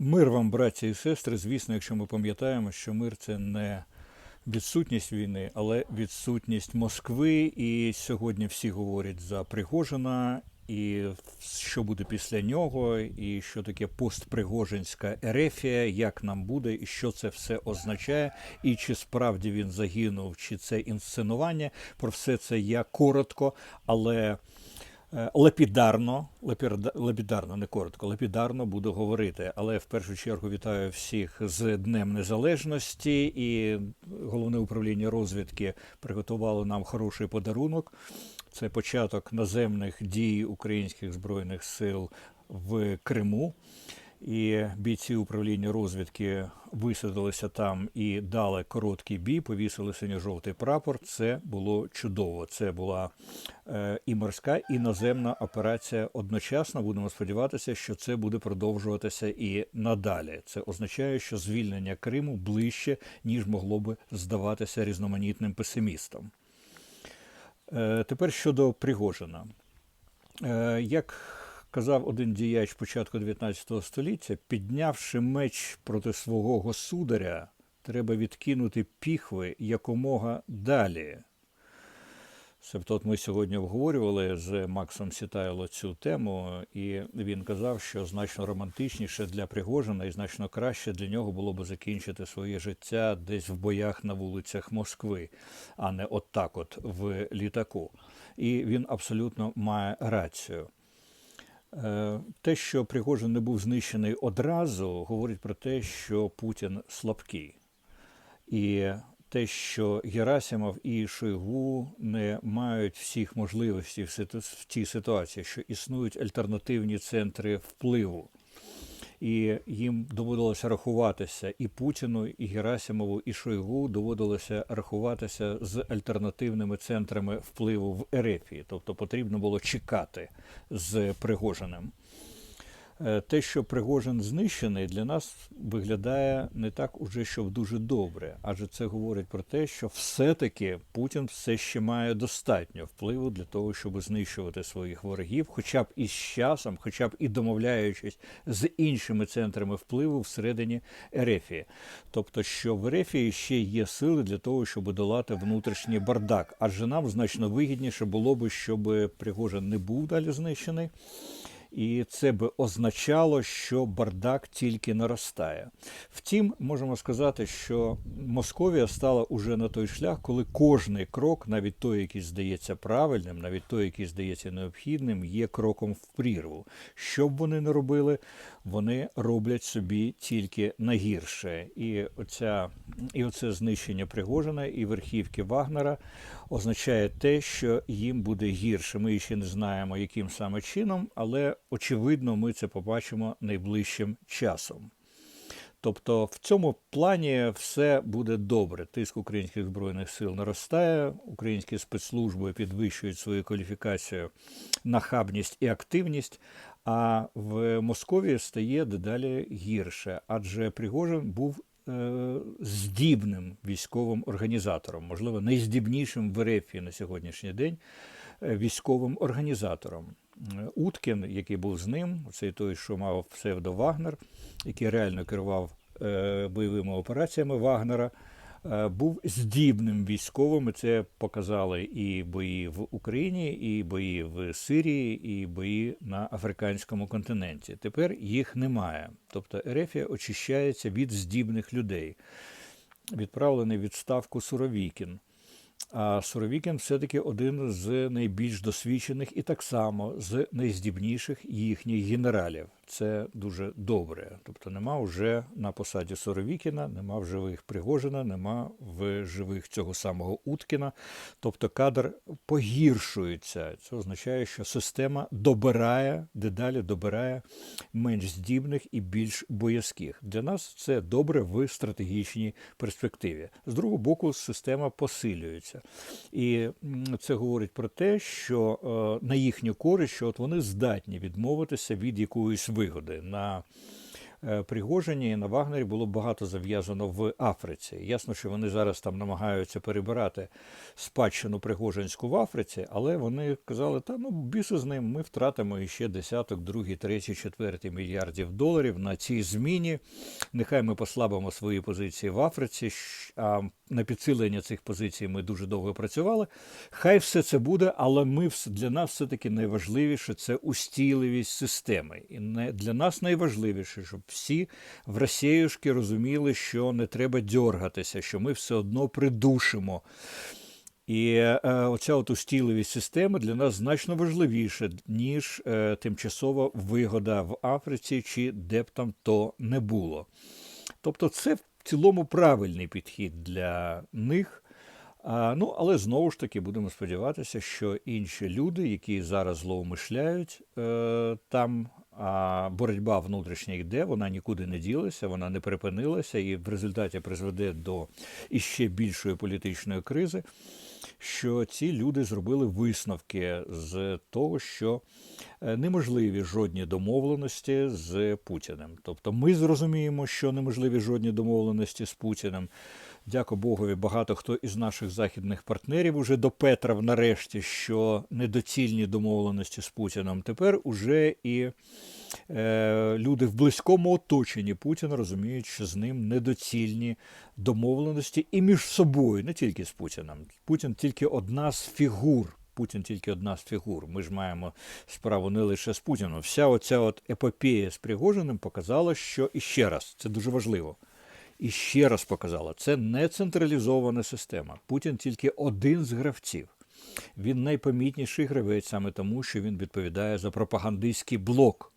Мир вам, браті і сестри. Звісно, якщо ми пам'ятаємо, що мир це не відсутність війни, але відсутність Москви. І сьогодні всі говорять за Пригожина, і що буде після нього, і що таке постпригожинська ерефія, як нам буде, і що це все означає, і чи справді він загинув, чи це інсценування. Про все це я коротко, але. Е, Лепідарно, лепідарно, не коротко, лепідарно буду говорити. Але в першу чергу вітаю всіх з Днем Незалежності і головне управління розвідки приготувало нам хороший подарунок. Це початок наземних дій українських збройних сил в Криму. І бійці управління розвідки висадилися там і дали короткий бій, повісили синьо-жовтий прапор. Це було чудово. Це була е, і морська, і наземна операція одночасно. Будемо сподіватися, що це буде продовжуватися і надалі. Це означає, що звільнення Криму ближче, ніж могло би здаватися різноманітним песимістам. Е, тепер щодо Пригожина. Е, як казав один діяч початку 19 століття, піднявши меч проти свого государя, треба відкинути піхви якомога далі. Себто ми сьогодні обговорювали з Максом Сітайло цю тему, і він казав, що значно романтичніше для Пригожина і значно краще для нього було би закінчити своє життя десь в боях на вулицях Москви, а не от так от в літаку. І він абсолютно має рацію. Е, Те, що Пригожин не був знищений одразу, говорить про те, що Путін слабкий. І те, що Герасимов і Шойгу не мають всіх можливостей в цій ситуації, що існують альтернативні центри впливу. І їм доводилося рахуватися і Путіну, і Герасимову, і Шойгу доводилося рахуватися з альтернативними центрами впливу в Ерефії. Тобто потрібно було чекати з Пригожиним. Е, Те, що Пригожин знищений, для нас виглядає не так уже, щоб дуже добре, адже це говорить про те, що все-таки Путін все ще має достатньо впливу для того, щоб знищувати своїх ворогів, хоча б із часом, хоча б і домовляючись з іншими центрами впливу всередині Ерефії. Тобто, що в Ерефії ще є сили для того, щоб долати внутрішній бардак, адже нам значно вигідніше було би, щоб Пригожин не був далі знищений. І це би означало, що бардак тільки наростає. Втім, можемо сказати, що Московія стала уже на той шлях, коли кожний крок, навіть той, який здається правильним, навіть той, який здається необхідним, є кроком в прірву. Що б вони не робили, вони роблять собі тільки найгірше. І оця і оце знищення Пригожина і верхівки Вагнера означає те, що їм буде гірше. Ми ще не знаємо, яким саме чином, але очевидно, ми це побачимо найближчим часом. Тобто в цьому плані все буде добре. Тиск українських збройних сил наростає, українські спецслужби підвищують свою кваліфікацію, нахабність і активність. А в Московії стає дедалі гірше, адже Пригожин був е, здібним військовим організатором, можливо, найздібнішим в Ерефії на сьогоднішній день військовим організатором. Е, Уткін, який був з ним, цей той, що мав псевдо Вагнер, який реально керував е, бойовими операціями Вагнера, е, був здібним військовим. Це показали і бої в Україні, і бої в Сирії, і бої на африканському континенті. Тепер їх немає. Тобто Ерефія очищається від здібних людей. Відправлений відставку Суровікін. А Суровікін все-таки один з найбільш досвідчених і так само з найздібніших їхніх генералів. Це дуже добре. Тобто нема вже на посаді Суровікіна, нема в живих Пригожина, нема в живих цього самого Уткіна. Тобто кадр погіршується. Це означає, що система добирає, дедалі добирає менш здібних і більш боязких. Для нас це добре в стратегічній перспективі. З другого боку, система посилюється. І це говорить про те, що е, на їхню користь, що от вони здатні відмовитися від якоїсь вигоди. На Пригожині і на Вагнері було багато зав'язано в Африці. Ясно, що вони зараз там намагаються перебирати спадщину Пригожинську в Африці, але вони казали, та ну біси з ним, ми втратимо іще десяток, другий, третій, четвертий мільярдів доларів на цій зміні. Нехай ми послабимо свої позиції в Африці. А на підсилення цих позицій ми дуже довго працювали. Хай все це буде, але ми для нас все-таки найважливіше це устійливість системи. І не для нас найважливіше, щоб всі в Росіюшки розуміли, що не треба дьоргатися, що ми все одно придушимо. І е, оця от устійливість системи для нас значно важливіше, ніж е, тимчасова вигода в Африці чи де б там то не було. Тобто, це в цілому правильний підхід для них. А, ну, але знову ж таки будемо сподіватися, що інші люди, які зараз злоумишляють е, там, а боротьба внутрішня йде, вона нікуди не ділася, вона не припинилася і в результаті призведе до іще більшої політичної кризи, що ці люди зробили висновки з того, що е, неможливі жодні домовленості з Путіним. Тобто ми зрозуміємо, що неможливі жодні домовленості з Путіним. Дяко Богові, багато хто із наших західних партнерів уже допетрав нарешті, що недоцільні домовленості з Путіном. Тепер уже і е, люди в близькому оточенні Путіна розуміють, що з ним недоцільні домовленості і між собою, не тільки з Путіним. Путін тільки одна з фігур. Путін тільки одна з фігур. Ми ж маємо справу не лише з Путіном. Вся оця от епопея з Пригожиним показала, що і ще раз, це дуже важливо. І ще раз показала, це не централізована система. Путін тільки один з гравців. Він найпомітніший гравець саме тому, що він відповідає за пропагандистський блок.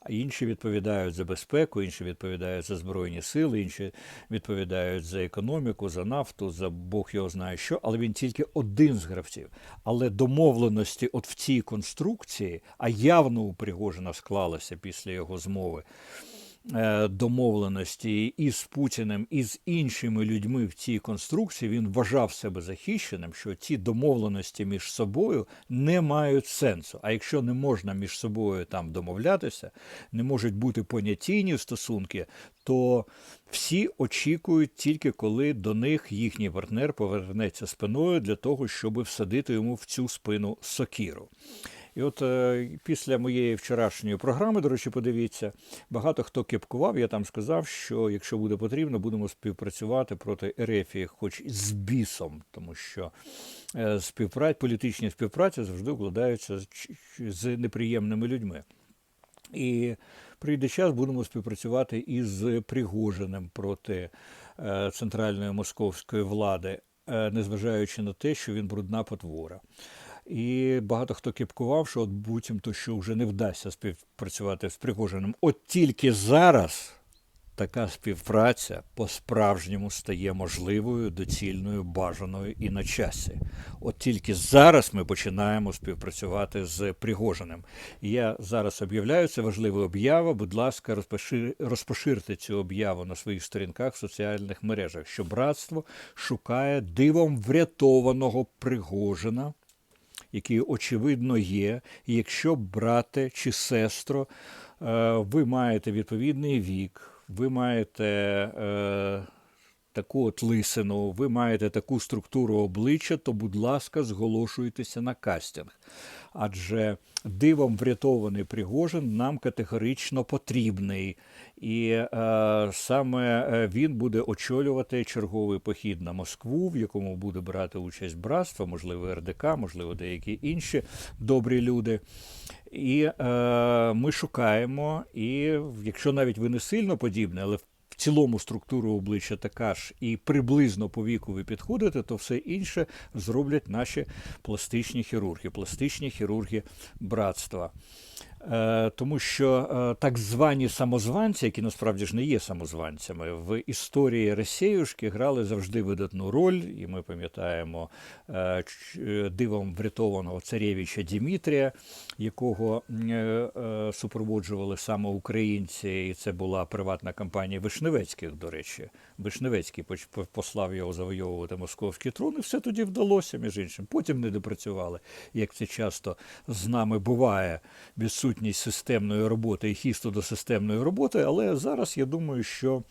А інші відповідають за безпеку, інші відповідають за збройні сили, інші відповідають за економіку, за нафту, за Бог його знає що, але він тільки один з гравців. Але домовленості от в цій конструкції, а явно у Пригожина склалося після його змови, домовленості із Путіним і з іншими людьми в цій конструкції, він вважав себе захищеним, що ці домовленості між собою не мають сенсу. А якщо не можна між собою там домовлятися, не можуть бути понятійні стосунки, то всі очікують тільки коли до них їхній партнер повернеться спиною для того, щоб всадити йому в цю спину сокіру. І от е, після моєї вчорашньої програми, до речі, подивіться, багато хто кепкував. Я там сказав, що якщо буде потрібно, будемо співпрацювати проти Ерефії, хоч з бісом, тому що е, співпра... політичні співпраці завжди укладаються з, неприємними людьми. І прийде час, будемо співпрацювати із Пригожиним проти е, центральної московської влади, незважаючи на те, що він брудна потвора. І багато хто кепкував, що от буцімто, що вже не вдасться співпрацювати з Пригожиним. От тільки зараз така співпраця по-справжньому стає можливою, доцільною, бажаною і на часі. От тільки зараз ми починаємо співпрацювати з Пригожиним. Я зараз об'являю це важлива об'ява. Будь ласка, розпошир... розпоширте цю об'яву на своїх сторінках в соціальних мережах, що братство шукає дивом врятованого Пригожина який очевидно є. Якщо брате чи сестро, е, ви маєте відповідний вік, ви маєте е, таку от лисину, ви маєте таку структуру обличчя, то, будь ласка, зголошуйтеся на кастинг. Адже дивом врятований Пригожин нам категорично потрібний. І е, саме е, він буде очолювати черговий похід на Москву, в якому буде брати участь братство, можливо, РДК, можливо, деякі інші добрі люди. І е, ми шукаємо, і якщо навіть ви не сильно подібне, але в цілому структура обличчя така ж і приблизно по віку ви підходите, то все інше зроблять наші пластичні хірурги, пластичні хірурги братства. Е, тому що е, так звані самозванці, які насправді ж не є самозванцями, в історії Росіюшки грали завжди видатну роль, і ми пам'ятаємо е, дивом врятованого царєвича Дімітрія, якого супроводжували саме українці, і це була приватна компанія Вишневецьких, до речі. Вишневецький послав його завойовувати московський трон, і все тоді вдалося, між іншим. Потім не допрацювали, як це часто з нами буває, відсутність відсутність системної роботи і хісту до системної роботи. Але зараз я думаю, що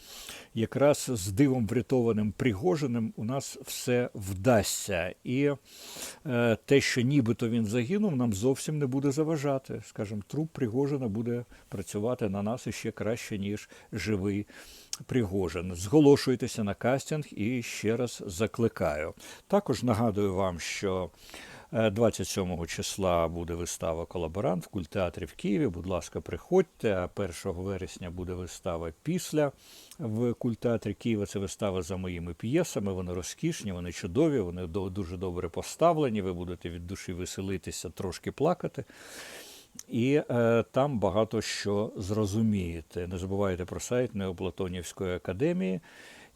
якраз з дивом врятованим Пригожиним у нас все вдасться. І е, те, що нібито він загинув, нам зовсім не буде заважати. Скажімо, труп Пригожина буде працювати на нас іще краще, ніж живий Пригожин. Зголошуйтеся на кастинг і ще раз закликаю. Також нагадую вам, що 27 числа буде вистава Колаборант в культеатрі в Києві. Будь ласка, приходьте. 1 вересня буде вистава після в культеатрі Києва. Це вистава за моїми п'єсами. Вони розкішні, вони чудові, вони дуже добре поставлені. Ви будете від душі веселитися, трошки плакати. І е, там багато що зрозумієте. Не забувайте про сайт Неоплатонівської академії.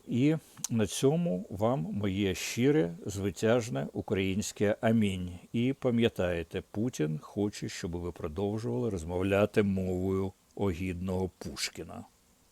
І на цьому вам моє щире, звитяжне українське амінь. І пам'ятаєте, Путін хоче, щоб ви продовжували розмовляти мовою огідного Пушкіна.